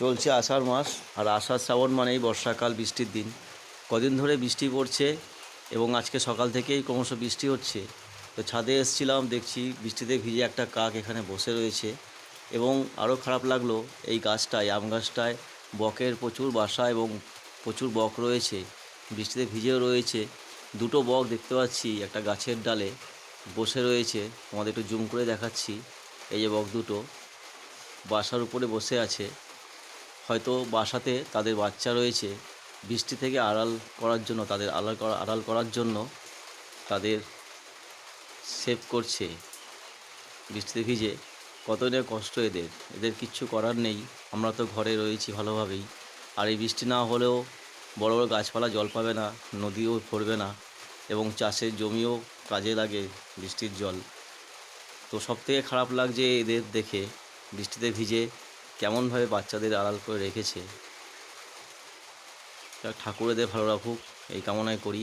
চলছে আষাঢ় মাস, আর আষাঢ় শ্রাবণ মানেই বর্ষাকাল, বৃষ্টির দিন। কদিন ধরে বৃষ্টি পড়ছে এবং আজকে সকাল থেকেই ক্রমশ বৃষ্টি হচ্ছে। তো ছাদে এসেছিলাম, দেখছি বৃষ্টিতে ভিজে একটা কাক এখানে বসে রয়েছে এবং আরও খারাপ লাগল এই গাছটায়, আম গাছটায় বকের প্রচুর বাসা এবং প্রচুর বক রয়েছে। বৃষ্টিতে ভিজেও রয়েছে। দুটো বক দেখতে পাচ্ছি, একটা গাছের ডালে বসে রয়েছে। তোমাদের একটু জুম করে দেখাচ্ছি, এই যে বক দুটো। বাসার উপরে বসে আছে। হয়তো বাসাতে তাদের বাচ্চা রয়েছে, বৃষ্টি থেকে আড়াল করার জন্য, তাদের আড়াল করা, আড়াল করার জন্য তাদের সেভ করছে। বৃষ্টিতে ভিজে কত কতটা কষ্ট এদের। এদের কিচ্ছু করার নেই। আমরা তো ঘরে রয়েছি ভালোভাবেই। আর এই বৃষ্টি না হলেও বড় বড় গাছপালা জল পাবে না, নদীও পড়বে না এবং চাষের জমিও কাজে লাগে বৃষ্টির জল। তো সবথেকে খারাপ লাগছে এদের দেখে, বৃষ্টিতে ভিজে কেমনভাবে বাচ্চাদের আড়াল করে রেখেছে ঠাকুরেদের ঠাকুর ভালো রাখুক এই কামনায় করি।